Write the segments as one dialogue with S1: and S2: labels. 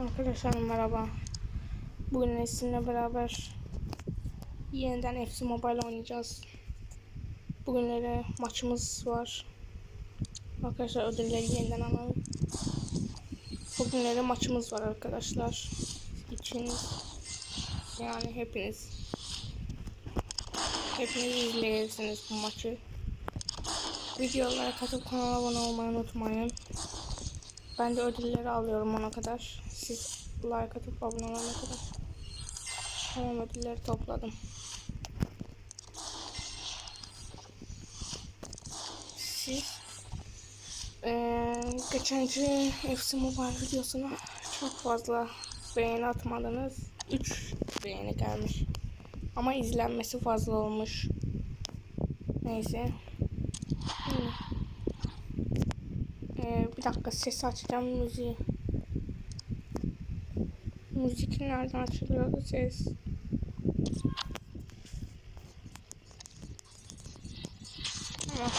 S1: Arkadaşlar merhaba. Bugün sizinle beraber yeniden FC Mobile oynayacağız. Bugünlere maçımız var. Arkadaşlar ödülleri yeniden alalım. Bugünlere maçımız var arkadaşlar. İçiniz yani hepiniz hepiniz izleyebilirsiniz bu maçı. Videolara katıp kanala abone olmayı unutmayın. Ben de ödülleri alıyorum ona kadar. Siz like atıp abone olana kadar. Tamam ödülleri topladım. Siz eee geçenki FC Mobile videosuna çok fazla beğeni atmadınız. 3 beğeni gelmiş. Ama izlenmesi fazla olmuş. Neyse. Hmm. Ee, bir dakika ses açacağım müziği. Müzik nereden açılıyordu ses? Tamam.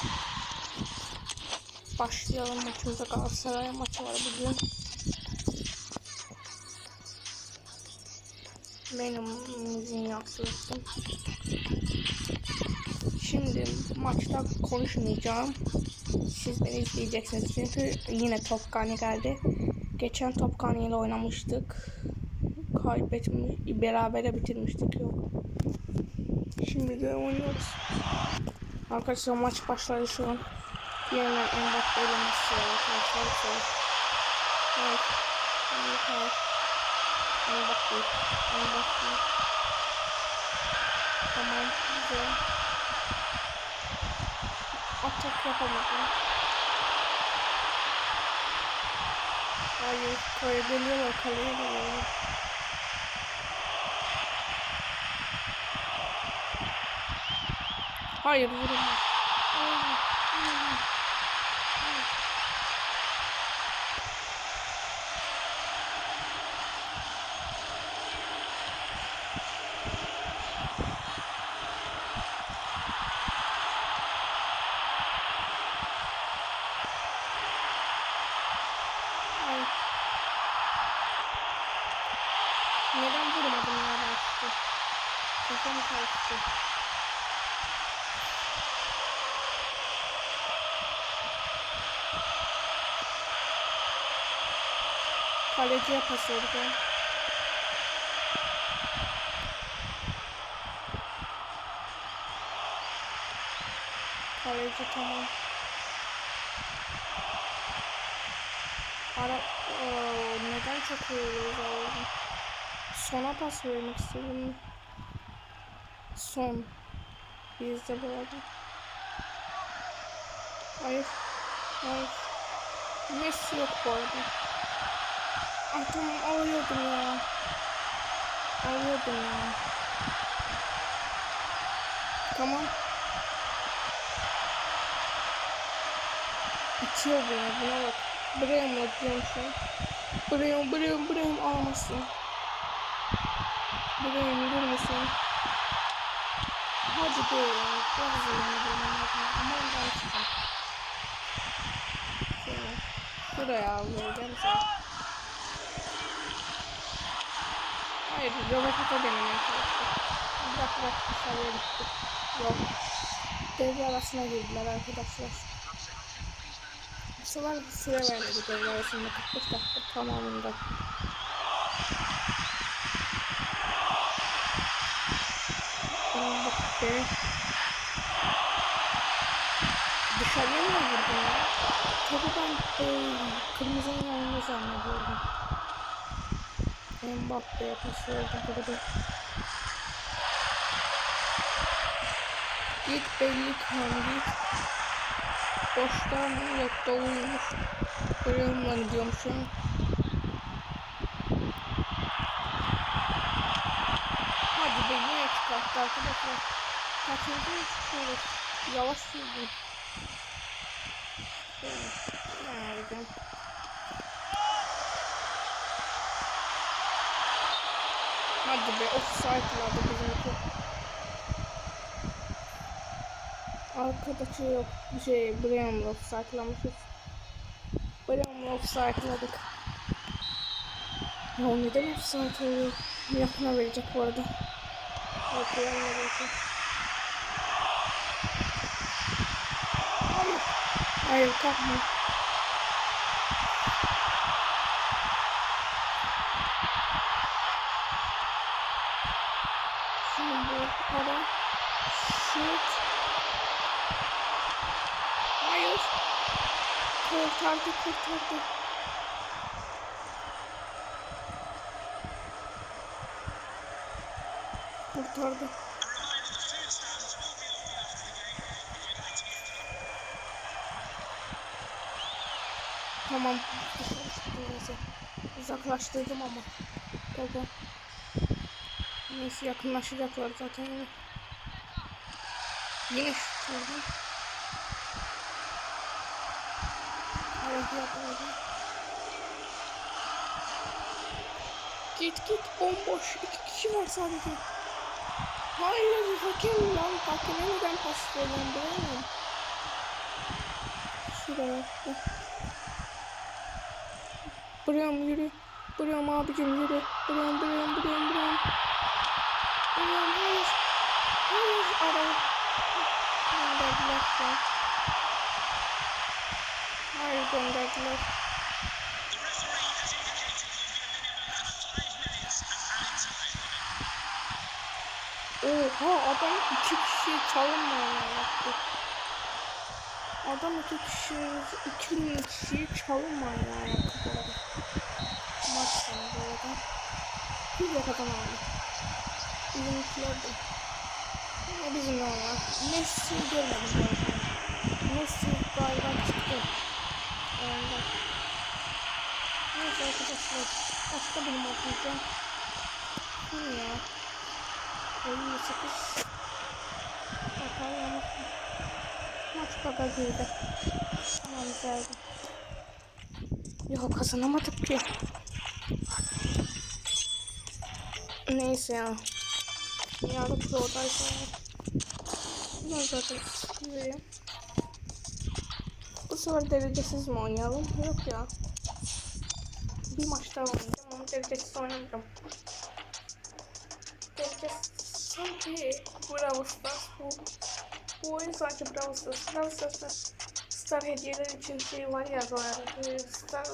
S1: Başlayalım maçımıza Galatasaray maçı var bugün. Benim müziğini yaptırdım. Şimdi maçta konuşmayacağım. Siz beni izleyeceksiniz çünkü yine Topkani geldi. Geçen Topkani ile oynamıştık. Kaybetmiş, berabere bitirmiştik yok. Şimdi de oynuyoruz. Arkadaşlar maç başladı şu an. Yeniden Mbappe ile Messi arkadaşlar. Evet. Evet. Mbappe. Mbappe. Tamam. Güzel. Atak yapamadım. Hayır. Kaybediyorlar. Kaleye geliyorlar. Hayır vurma. Hayır. Hayır. Hayır. Hayır. Neden vurmadım ya ben işte? Kafam karıştı. Kaleciye pas vereceğim. Kaleci tamam. Ara Oo, neden çok veriyoruz Allah'ım? Sona pas vermek istedim. Son. Bizde bu arada. Hayır. Hayır. Messi yok bu arada. Ay tamam alıyordum ya. Alıyordum ya. Tamam. İtiyor beni buna bak. Buraya atıyorum şu an? Buraya buraya buraya alamazsın. Buraya mı durmasın? Hadi be ya. Biraz zorlandım ama ondan çıkın. Şöyle. Buraya alacağım sen. Hayır, robotu denemeye çalıştım. Bırak bırak dışarıya gitti. Yok. Devre arasına girdiler arkadaşlar. Bu sefer süre vermedi devre arasında 45 dakika tamamında. Mbappe. Dışarıya mı vurdu ya? Tabii ben e, kırmızının yanında zannediyordum. Mbappe'ye pas verdi burada. Git belli kan git. Boşta mı yok doluymuş. Görüyorum ben gidiyorum şu an. Hadi be yine çıkarttı arkadaşlar. Kaçıncı çıkıyoruz. Yavaş sürdüm. Şöyle. Nerede? Hadi be offside'ladı bizimki. Arkadaşı yok. Şey Brown'la offside'lamışız. Brown'la offside'ladık. Ya neden efsane oluyor? Yakına verecek bu arada. Vermedi. Hayır. Hayır kalkma. Şimdi bu ara şut. Hayır. Kurtardı kurtardı. Kurtardı. Tamam. Uzaklaştırdım ama. Topu. Neyse yakınlaşacaklar zaten. Yine, yine şut vurdu. Evet yakaladı. Git git bomboş. İki kişi var sadece. Hayır hakem lan. Hakeme neden pas veriyorum bilemem. Şuraya. Buraya yürü. Buraya abicim yürü. Buraya buraya buraya buraya. Buraya hayır. Hayır ara. Gönderdiler şu an. Hayır gönderdiler. Oha adam iki kişi çalınmaya yaptı. Adam iki kişi, iki kişiyi çalınmaya yaptı bu arada. Maç sonu bu arada. Bir de kazanamadı. Bizimkiler de. Yine bizim normal. Messi'yi görmedim bu arada. Messi galiba çıktı. Oyunda. Neyse arkadaşlar. Başka bir mod diyeceğim. Bu ya? 58 Hata yanlış mı? Maç bagajıydı. Tamam güzeldi. Yok kazanamadık ki. Neyse ya. Dünyada prodaysa Bunlar zaten. Bu sefer derecesiz mi oynayalım? Yok ya. Bir maç daha oynayacağım ama derecesiz oynamayacağım. Derecesiz sanki Brawl Stars bu. Bu oyun sanki Brawl Stars. Brawl Stars'ta Star hediyeler için şey var ya böyle Star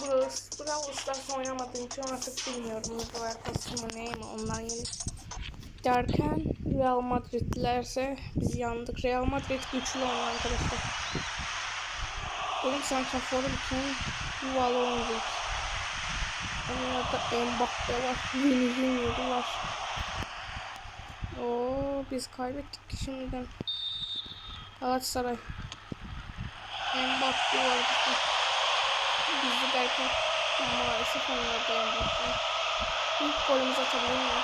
S1: Brawl, Brawl Stars oynamadığım için artık bilmiyorum. Bu arkası mı ne mi onlar yeni. Derken Real Madrid'lerse biz yandık. Real Madrid güçlü oynuyor arkadaşlar. Benim santraforum için yuvalı oyuncu. Onlarda Mbappe var, Vini Junior var. Oo, biz kaybettik şimdiden. Galatasaray. Mbappe var bizde. Bizi derken maalesef onlarda Mbappe. İlk golümüzü atabilir miyim?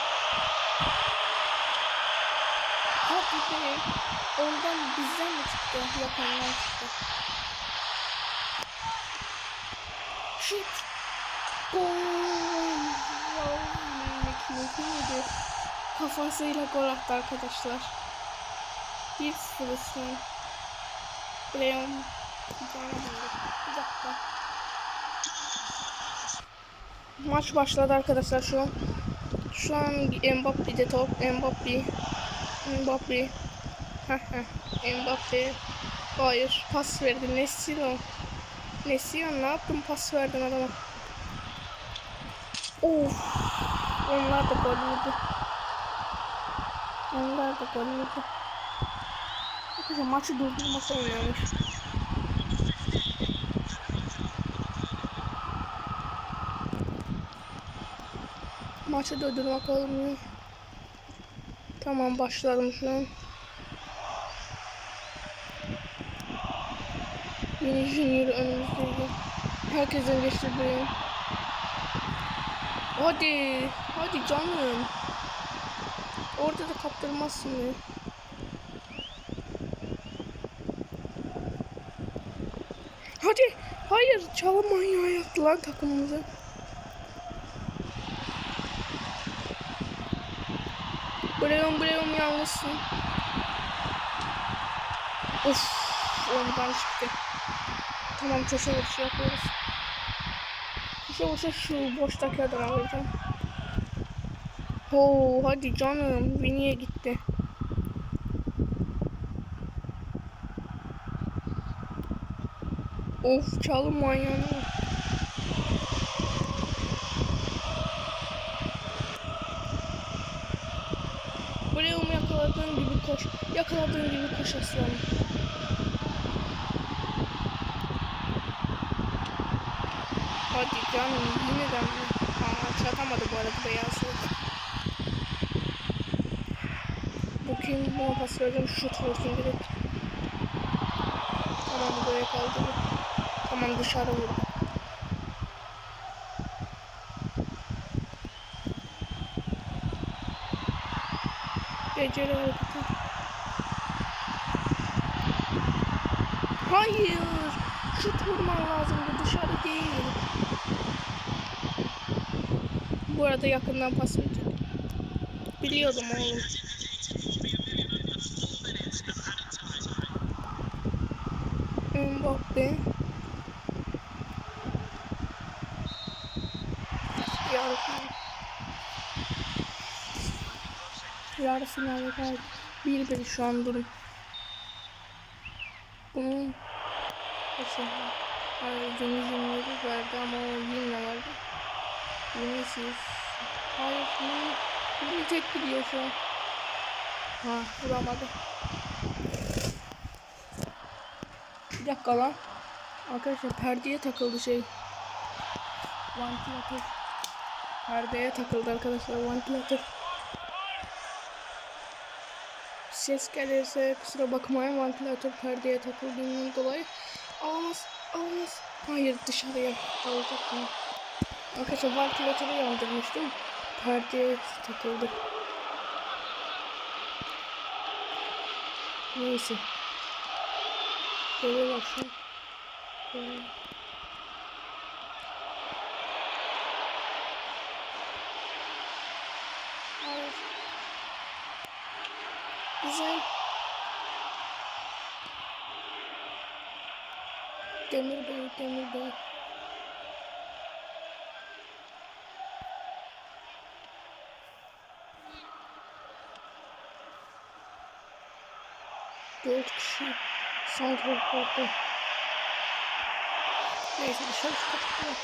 S1: Ha bir de ondan bizden mi çıktı? Yok ondan çıktı. Şut. Gol. Kafasıyla gol attı arkadaşlar. 1-0 şu. Leon. Bir dakika. Maç başladı arkadaşlar şu an. Şu an Mbappe'de top. Mbappe. Mbappe. Mbappe. Hayır. Pas verdi. Nesino. Nesino ne yaptın? Pas verdin adama. Of. Onlar da gol yedi. Onlar da gol yedi. Arkadaşlar maçı durdurması oynamış. Maçı durdurmak olmuyor. Tamam başladım şu an. Yeni Junior önümüzdeydi. Herkesin geçtirdiği. Hadi. Hadi canım. Orada da kaptırmazsın beni. Hadi. Hayır. Çalım manyağı yaptı lan takımımızı. Breum Breum yalnızsın. Of. Ondan çıktı. Tamam köşe vuruşu yapıyoruz. Koşa koşa şu boştaki adama vuracağım. Oo, hadi canım. Vini'ye gitti. Of çalım manyağına. Buraya onu yakaladığın gibi koş. Yakaladığın gibi koş aslanım. Hadi canım yeniden mi? Aa çatamadı bu arada beyazı. Bakayım buna pas vereceğim. Şut vursun direkt. Tamam buraya kaldı. Tamam dışarı vurdu. Beceri hareketi. Hayır. Şut vurman lazımdı dışarı değil. Bu arada yakından pas verecek. Biliyordum oğlum. Mbappe. Yarı final. Yarı finale geldi. Bir bir şu an durum. Bunun Mesela Deniz'in verdi ama o yine verdi. Vinicius. Hayır. Vini tek gidiyor şu an. Ha vuramadı. Bir dakika lan. Arkadaşlar perdeye takıldı şey. Vantilatör. Perdeye takıldı arkadaşlar vantilatör. Ses gelirse kusura bakmayın vantilatör perdeye takıldığından dolayı alamaz alamaz. Hayır dışarıya alacak mı? Arkadaşlar vantilatörü yandırmıştım. Perde takıldı. Neyse. Böyle baksın. Böyle. Hayır. Güzel. Demir boyu, demir boyu. 4 kişi santraforda. Neyse dışarı çıkartıyor.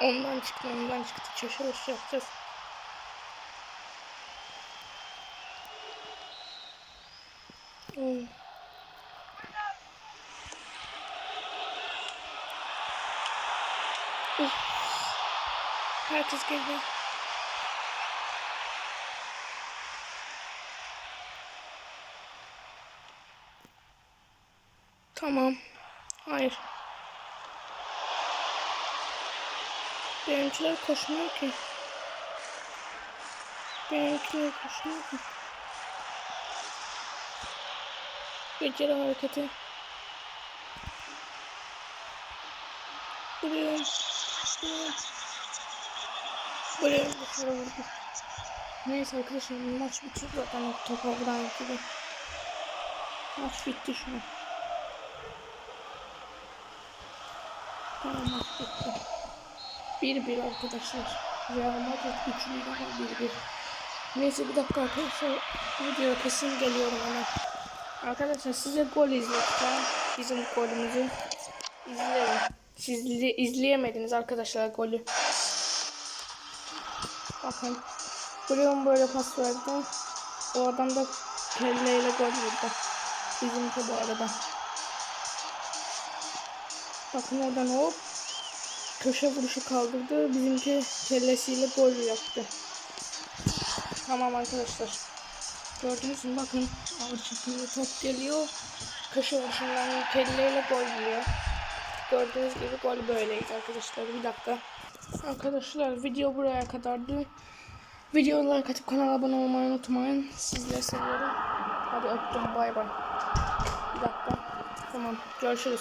S1: Ondan çıktı, ondan çıktı. Çeşiriş şey yapacağız. Hmm. Uf. Herkes geldi. Tamam. Hayır. Benimkiler koşmuyor ki. Benimkiler koşmuyor ki. Beceri hareketi. Buraya. Buraya. Dışarı vurdu. Neyse arkadaşlar maç bitiyor zaten topa vuran gibi. Maç bitti şu an. Tamam maç bitti. 1-1 arkadaşlar. Real Madrid güçlüydü ama 1-1. Neyse bir dakika arkadaşlar. Videoya kesin geliyorum hemen. Arkadaşlar size gol izleteceğim. Bizim golümüzü izleyin. Siz izle- izleyemediniz arkadaşlar golü. Bakın. Bruno böyle pas verdi. O adam da kelleyle gol vurdu. Bizimki bu arada. Bakın oradan hop köşe vuruşu kaldırdı. Bizimki kellesiyle gol yaptı. Tamam arkadaşlar. Gördünüz mü? Bakın ağır şekilde top geliyor. Köşe vuruşundan kelleyle gol yiyor. Gördüğünüz gibi gol böyleydi arkadaşlar. Bir dakika. Arkadaşlar video buraya kadardı. Videoya like atıp kanala abone olmayı unutmayın. Sizleri seviyorum. Hadi öptüm. Bay bay. Bir dakika. Tamam. Görüşürüz.